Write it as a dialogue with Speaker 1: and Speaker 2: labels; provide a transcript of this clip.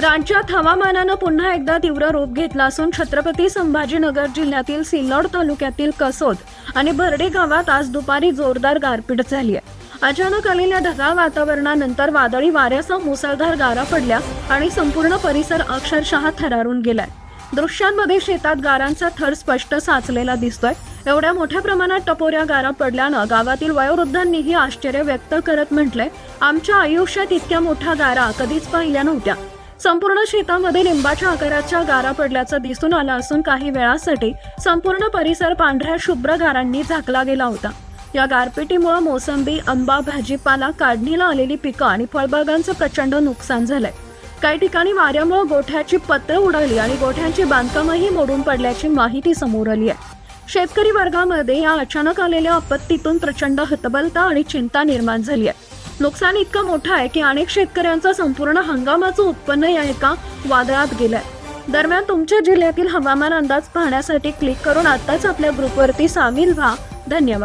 Speaker 1: राज्यात हवामानानं पुन्हा एकदा तीव्र रूप घेतला असून छत्रपती संभाजीनगर जिल्ह्यातील सिल्लोड तालुक्यातील कसोद आणि बर्डे गावात आज दुपारी जोरदार गारपीट झाली आहे. अचानक आलेल्या ढगाळ वातावरणानंतर वादळी वाऱ्यासह मुसळधार गारा पडल्या आणि संपूर्ण परिसर अक्षरशः थरारून गेलाय. दृश्यांमध्ये शेतात गारांचा थर स्पष्ट साचलेला दिसतोय. एवढ्या मोठ्या प्रमाणात टपोऱ्या गारा पडल्यानं गावातील वयोवृद्धांनीही आश्चर्य व्यक्त करत म्हटलंय आमच्या आयुष्यात इतक्या मोठ्या गारा कधीच पाहिल्या नव्हत्या. संपूर्ण शेतामध्ये लिंबाच्या आकाराच्या गारा पडल्याचं दिसून आलं असून काही वेळासाठी संपूर्ण परिसर पांढऱ्या शुभ्र गारांनी झाकला गेला होता. या गारपिटीमुळे मोसंबी आंबा भाजीपाला काढणीला आलेली पिकं आणि फळबागांचं प्रचंड नुकसान झालंय. काही ठिकाणी वाऱ्यामुळे गोठ्याची पत्र उडाली आणि गोठ्यांची बांधकामही मोडून पडल्याची माहिती समोर आली आहे. शेतकरी वर्गामध्ये या अचानक आलेल्या आपत्तीतून प्रचंड हतबलता आणि चिंता निर्माण झाली आहे. नुकसान इतकं मोठं आहे की अनेक शेतकऱ्यांचं संपूर्ण हंगामाचं उत्पन्न या एका वादळात गेलंय. दरम्यान तुमच्या जिल्ह्यातील हवामान अंदाज पाहण्यासाठी क्लिक करून आताच आपल्या ग्रुपवरती सामील व्हा. धन्यवाद.